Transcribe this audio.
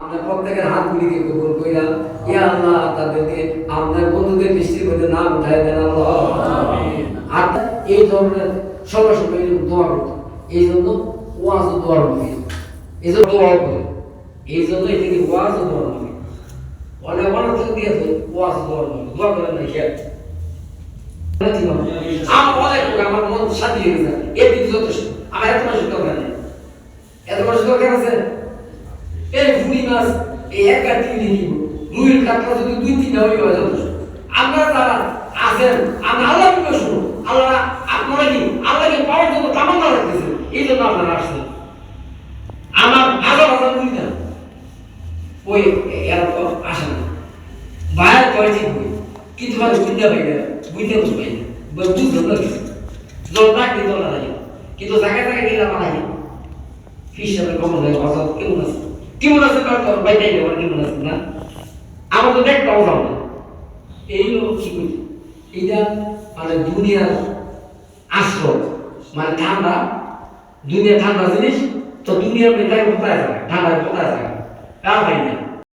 আমরা প্রত্যেকের হাতগুলিকে কবুল কইরা ইয়া আল্লাহ তাদেরকে আপনার বন্ধুদের মিষ্টির মধ্যে নাম উঠাই দেন আল্লাহ। আর এই ধরনের এরকম দোয়া করতো এই জন্য ওয়াজ ও দোয়ার মুখে এই জন্য দোয়া করে এই জন্য এটাকে ওয়াজ ও দোয়ার মুখে অনেক অনেক কিছু দিয়েছে ওয়াজ দোয়ার মুখে দোয়া করেন না খেয়াল আমার অনেক আমার মন শান্তি হয়ে এর যথেষ্ট। আমার এত মাসের দরকার নেই। এত মাসের দরকার আছে? এই ফুলি মাছ এই এক কাটি নিব। রুইয়ের কাতলা যদি দুই তিনটা হয়ে যায় যথেষ্ট আমরা যারা আছেন, আমরা আল্লাহ বিকে শুনুন আল্লাহ আপনারা কি আল্লাহকে পাওয়ার জন্য তামান্না রাখতেছেন এই জন্য আপনারা আসছেন। আমার হাজার হাজার বুঝি না। ওই, এরা তো আসে না। বাইরে কয় ঠিক কিন্তু মানে বুঝতে পাই না। বুঝতে পাই না। বুঝতে কিছু জল থাকলে জল লাগে কিন্তু জায়গায় জায়গায় গেলে আমার লাগে হিসাবে কমন হয় অর্থাৎ কেমন আছে। কেমন আছে তার তো বাইরে যাবে কেমন আছে না। আমার তো দেখ পাওয়া যাবে এই লোক কি করি? এটা মানে দুনিয়ার আশ্রয়। মানে ঠান্ডা। দুনিয়া ঠান্ডা জিনিস, তো দুনিয়ার মেয়েটাকে কোথায় থাকে ঠান্ডায় কোথায় থাকে